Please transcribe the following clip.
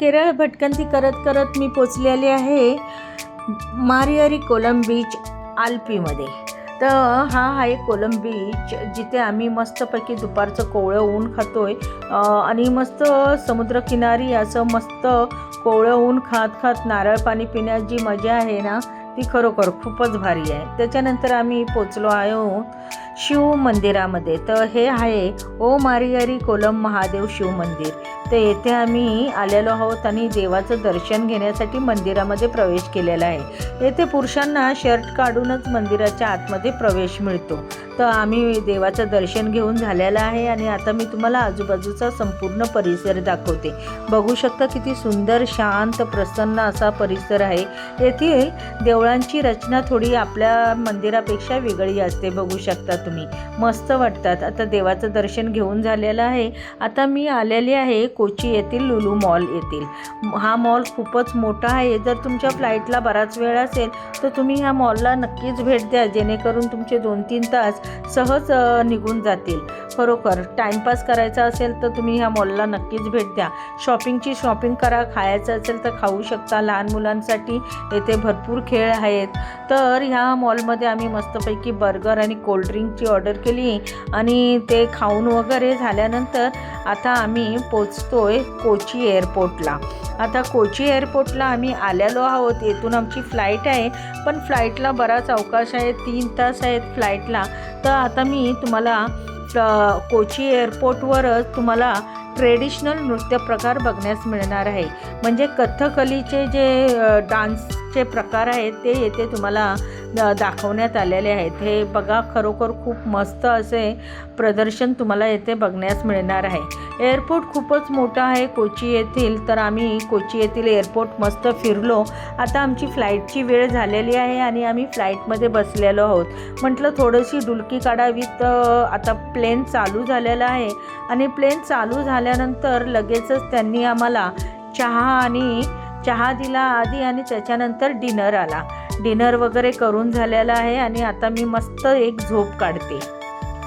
केरळ भटकंती करत करत मी पोचलेली आहे मारियरी कोलम बीच आल्पीमध्ये. तर हा आहे कोलम बीच जिथे आम्ही मस्तपैकी दुपारचं कोवळं ऊन खातो आहे आणि मस्त समुद्रकिनारी असं मस्त कोवळं ऊन खात खात नारळ पाणी पिण्यात जी मजा आहे ना ती खरोखर खूपच भारी आहे. त्याच्यानंतर आम्ही पोचलो आहोत शिव मंदिरामध्ये तर हे आहे ओ मारियारी कोलम महादेव शिव मंदिर तर येथे आम्ही आलेलो आहोत आणि देवाचं दर्शन घेण्यासाठी मंदिरामध्ये प्रवेश केलेला आहे. येथे पुरुषांना शर्ट काढूनच मंदिराच्या आतमध्ये प्रवेश मिळतो. तर आम्ही देवाचं दर्शन घेऊन झालेलं आहे आणि आता मी तुम्हाला आजूबाजूचा संपूर्ण परिसर दाखवते. बघू शकता किती सुंदर शांत प्रसन्न असा परिसर आहे. येथील देवळांची रचना थोडी आपल्या मंदिरापेक्षा वेगळी असते. बघू शकता तुम्ही मस्त वाटतात. आता देवाचं दर्शन घेऊन झालेलं आहे. आता मी आलेली आहे कोची येथील लुलू मॉल येथील. हा मॉल खूपच मोठा आहे. जर तुमच्या फ्लाईटला बराच वेळ असेल तर तुम्ही ह्या मॉलला नक्कीच भेट द्या. जेणेकरून तुमचे दोन तीन तास सहज निघून जातील. खरोखर टाईमपास करायचा असेल तर तुम्ही ह्या मॉलला नक्कीच भेट द्या. शॉपिंगची शॉपिंग करा. खायचं असेल तर खाऊ शकता. लहान मुलांसाठी येथे भरपूर खेळ आहेत. तर ह्या मॉलमध्ये आम्ही मस्तपैकी बर्गर आणि कोल्ड्रिंकची ऑर्डर केली. आणि ते खाऊन वगैरे झाल्यानंतर आता आम्ही पोचतोय कोची एअरपोर्टला. आता कोची एअरपोर्टला आम्ही आलेलो आहोत. येथून आमची फ्लाईट आहे. पण फ्लाईटला बराच अवकाश आहे. तीन तास आहेत फ्लाईटला. तर आता मी तुम्हाला कोची एअरपोर्टवरच तुम्हाला ट्रेडिशनल नृत्य प्रकार बघण्यास मिळणार आहे. म्हणजे कथकलीचे जे डान्सचे प्रकार आहेत ते येथे तुम्हाला दाखवण्यात आलेले आहेत. हे बघा खरोखर खूप मस्त असे प्रदर्शन तुम्हाला येथे बघण्यास मिळणार आहे. एअरपोर्ट खूपच मोठा आहे कोची येथील. तर आम्ही कोची येथील एअरपोर्ट मस्त फिरलो. आता आमची फ्लाईटची वेळ झालेली आहे आणि आम्ही फ्लाईटमध्ये बसलेलो आहोत. म्हटलं थोडीशी डुलकी काढावीत तर आता प्लेन चालू झालेला आहे. आणि प्लेन चालू झाल्यानंतर लगेचच त्यांनी आम्हाला चहा आणि चहा दिला आधी आणि त्याच्यानंतर डिनर आला. डिनर वगैरे करून झालेला आहे आणि आता मी मस्त एक झोप काढते.